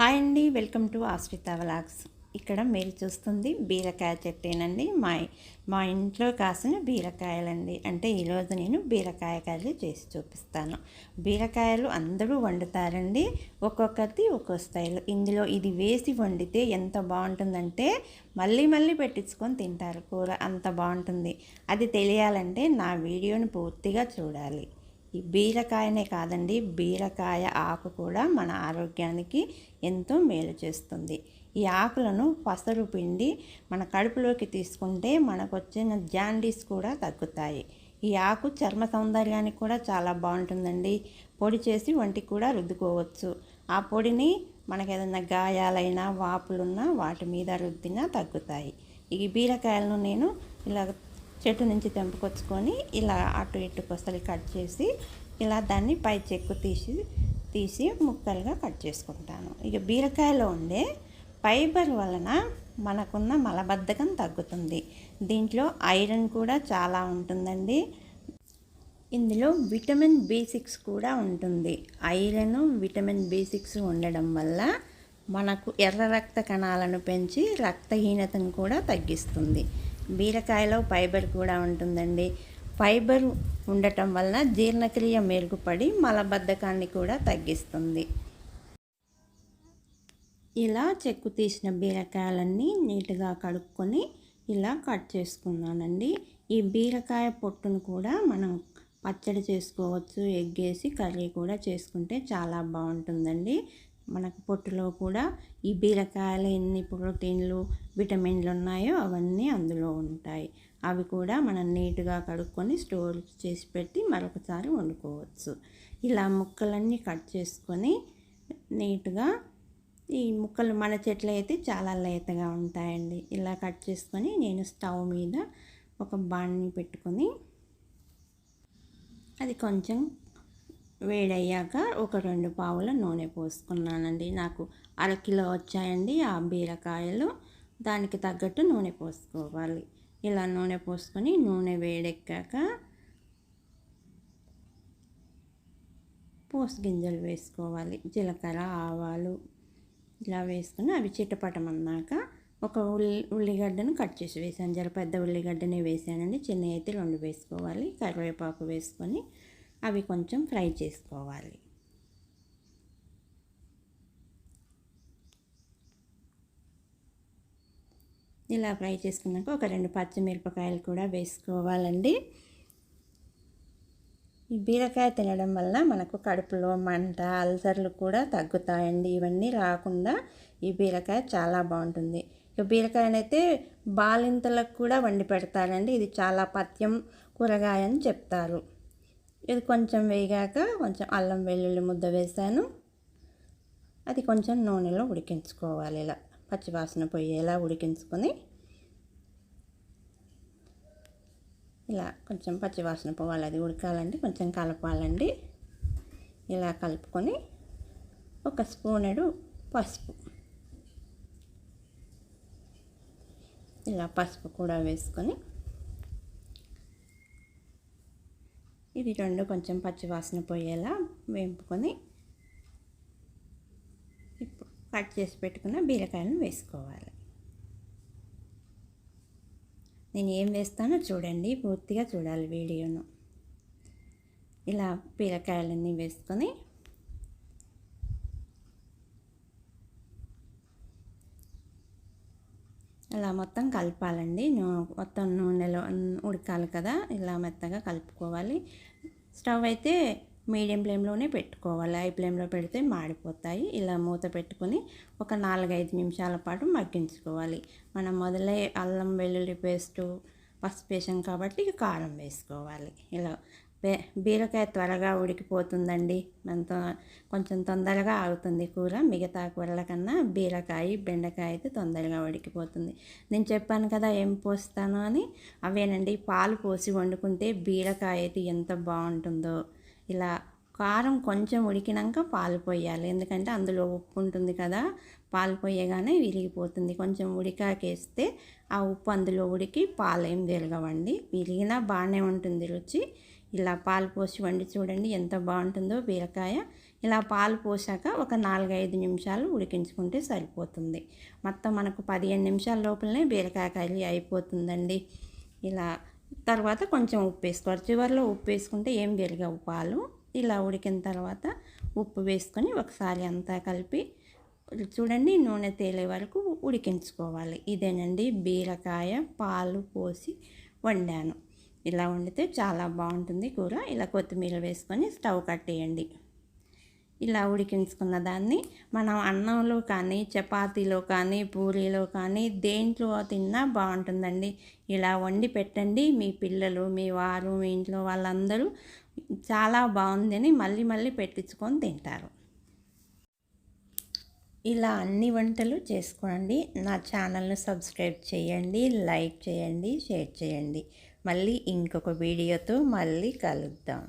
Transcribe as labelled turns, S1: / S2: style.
S1: Hi అండి welcome to ఆశ్రిత vlogs. ఇక్కడ మీరు చూస్తుంది బీరకాయ చెట్టేనండి. మా మా ఇంట్లో కాసిన బీరకాయలండి. అంటే ఈరోజు నేను బీరకాయ కర్రీ చేసి చూపిస్తాను. బీరకాయలు అందరూ వండుతారండి. ఒక్కొక్కటి ఒక్కో స్టైల్. ఇందులో ఇది వేసి వండితే ఎంత బాగుంటుందంటే మళ్ళీ మళ్ళీ పెట్టించుకొని తింటారు కూర. అంత బాగుంటుంది. అది తెలియాలంటే నా వీడియోని పూర్తిగా చూడాలి. ఈ బీరకాయనే కాదండి బీరకాయ ఆకు కూడా మన ఆరోగ్యానికి ఎంతో మేలు చేస్తుంది. ఈ ఆకులను పసరు పిండి మన కడుపులోకి తీసుకుంటే మనకు వచ్చిన జాండీస్ కూడా తగ్గుతాయి. ఈ ఆకు చర్మ సౌందర్యానికి కూడా చాలా బాగుంటుందండి. పొడి చేసి వంటికి కూడా రుద్దుకోవచ్చు. ఆ పొడిని మనకి ఏదైనా గాయాలైనా వాపులున్నా వాటి మీద రుద్దినా తగ్గుతాయి. ఈ బీరకాయలను నేను ఇలా చెట్టు నుంచి తెంపుకొచ్చుకొని ఇలా అటు ఇటు కొసలు కట్ చేసి ఇలా దాన్ని పై చెక్కు తీసి తీసి ముక్కలుగా కట్ చేసుకుంటాను. ఇక బీరకాయలో ఉండే ఫైబర్ వలన మనకున్న మలబద్ధకం తగ్గుతుంది. దీంట్లో ఐరన్ కూడా చాలా ఉంటుందండి. ఇందులో విటమిన్ బి సిక్స్ కూడా ఉంటుంది. ఐరన్ విటమిన్ బి సిక్స్ ఉండడం వల్ల మనకు ఎర్ర రక్త కణాలను పెంచి రక్తహీనతను కూడా తగ్గిస్తుంది. బీరకాయలో ఫైబర్ కూడా ఉంటుందండి. ఫైబర్ ఉండటం వలన జీర్ణక్రియ మెరుగుపడి మలబద్ధకాన్ని కూడా తగ్గిస్తుంది. ఇలా చెక్కు తీసిన బీరకాయలన్నీ నీట్గా కడుక్కొని ఇలా కట్ చేసుకున్నానండి. ఈ బీరకాయ పొట్టును కూడా మనం పచ్చడి చేసుకోవచ్చు ఎగ్గేసి కర్రీ కూడా చేసుకుంటే చాలా బాగుంటుందండి. మనకు పొట్టులో కూడా ఈ బీరకాయలు ఎన్ని ప్రోటీన్లు విటమిన్లు ఉన్నాయో అవన్నీ అందులో ఉంటాయి. అవి కూడా మనం నీట్గా కడుక్కొని స్టోర్ చేసి పెట్టి మరొకసారి వండుకోవచ్చు. ఇలా ముక్కలన్నీ కట్ చేసుకొని నీట్గా ఈ ముక్కలు మన చెట్లు అయితే చాలా లేతగా ఉంటాయండి. ఇలా కట్ చేసుకొని నేను స్టవ్ మీద ఒక బాణని పెట్టుకొని అది కొంచెం వేడయ్యాక ఒక రెండు పావుల నూనె పోసుకున్నానండి. నాకు అరకిలో వచ్చాయండి ఆ బీరకాయలు. దానికి తగ్గట్టు నూనె పోసుకోవాలి. ఇలా నూనె పోసుకొని నూనె వేడెక్కాక పోసు గింజలు వేసుకోవాలి. జీలకర్ర ఆవాలు ఇలా వేసుకుని అవి చిట్టపటమన్నాక ఒక ఉల్లి ఉల్లిగడ్డను కట్ చేసి వేసాను జర పెద్ద ఉల్లిగడ్డనే వేసానండి చిన్న అయితే రెండు వేసుకోవాలి. కరివేపాకు వేసుకొని అవి కొంచెం ఫ్రై చేసుకోవాలి. ఇలా ఫ్రై చేసుకున్నాక ఒక రెండు పచ్చిమిరపకాయలు కూడా వేసుకోవాలండి. ఈ బీరకాయ తినడం వల్ల మనకు కడుపులో మంట అల్సర్లు కూడా తగ్గుతాయండి. ఇవన్నీ రాకుండా ఈ బీరకాయ చాలా బాగుంటుంది. ఇక బీరకాయనైతే బాలింతలకు కూడా వండి పెడతారండి. ఇది చాలా పథ్యం కూరగాయ అని చెప్తారు. ఇది కొంచెం వేగాక కొంచెం అల్లం వెల్లుల్లి ముద్ద వేసాను. అది కొంచెం నూనెలో ఉడికించుకోవాలి ఇలా. పచ్చివాసన పోయేలా ఉడికించుకొని ఇలా కొంచెం పచ్చివాసన పోవాలి. అది ఉడకాలండి కొంచెం కలపాలండి. ఇలా కలుపుకొని ఒక స్పూనెడు పసుపు. ఇలా పసుపు కూడా వేసుకొని ఇది రెండు కొంచెం పచ్చివాసన పోయేలా వేపుకొని ఇప్పుడు కట్ చేసి పెట్టుకున్న బీరకాయలను వేసుకోవాలి. నేను ఏం వేస్తానో చూడండి పూర్తిగా చూడాలి వీడియోను. ఇలా బీరకాయలన్నీ వేసుకొని ఇలా మొత్తం కలపాలండి. మొత్తం నూనెలో ఉడకాలి కదా. ఇలా మెత్తగా కలుపుకోవాలి. స్టవ్ అయితే మీడియం ఫ్లేమ్లోనే పెట్టుకోవాలి. హై ఫ్లేమ్లో పెడితే మాడిపోతాయి. ఇలా మూత పెట్టుకొని ఒక నాలుగైదు నిమిషాల పాటు మగ్గించుకోవాలి. మనం మొదలై అల్లం వెల్లుల్లి పేస్టు పసుపు వేసాం కాబట్టి కారం వేసుకోవాలి. ఇలా బీరకాయ త్వరగా ఉడికిపోతుందండి. మనతో కొంచెం తొందరగా ఆగుతుంది కూర. మిగతా కూరల కన్నా బీరకాయ బెండకాయ అయితే తొందరగా ఉడికిపోతుంది. నేను చెప్పాను కదా ఏం పోస్తాను అని? అవేనండి పాలు పోసి వండుకుంటే బీరకాయ అయితే ఎంత బాగుంటుందో. ఇలా కారం కొంచెం ఉడికినాక పాలు పోయాలి. ఎందుకంటే అందులో ఉప్పు ఉంటుంది కదా. పాలు పోయగానే విరిగిపోతుంది. కొంచెం ఉడికాకేస్తే ఆ ఉప్పు అందులో ఉడికి పాలు ఏం విరగవండి విరిగినా బాగానే ఉంటుంది రుచి. ఇలా పాలు పోసి వండి చూడండి ఎంత బాగుంటుందో బీరకాయ. ఇలా పాలు పోసాక ఒక నాలుగైదు నిమిషాలు ఉడికించుకుంటే సరిపోతుంది. మొత్తం మనకు పదిహేను నిమిషాల లోపలనే బీరకాయ కర్రీ అయిపోతుందండి. ఇలా తర్వాత కొంచెం ఉప్పు వేసుకోవాలి. చివరిలో ఉప్పు వేసుకుంటే ఏం పెరగవు పాలు. ఇలా ఉడికిన తర్వాత ఉప్పు వేసుకొని ఒకసారి అంతా కలిపి చూడండి నూనె తేలే వరకు ఉడికించుకోవాలి. ఇదేనండి బీరకాయ పాలు పోసి వండాను. ఇలా వండితే చాలా బాగుంటుంది కూర. ఇలా కొత్తిమీర వేసుకొని స్టవ్ కట్టేయండి. ఇలా ఉడికించుకున్న దాన్ని మనం అన్నంలో కానీ చపాతీలో కానీ పూరీలో కానీ దేంట్లో తిన్నా బాగుంటుందండి. ఇలా వండి పెట్టండి. మీ పిల్లలు మీ వారు మీ ఇంట్లో వాళ్ళందరూ చాలా బాగుందని మళ్ళీ మళ్ళీ పెట్టించుకొని తింటారు. ఇలా అన్ని వంటలు చేసుకోండి. నా ఛానల్ను సబ్స్క్రైబ్ చేయండి లైక్ చేయండి షేర్ చేయండి. మళ్ళీ ఇంకొక వీడియోతో మళ్ళీ కలుద్దాం.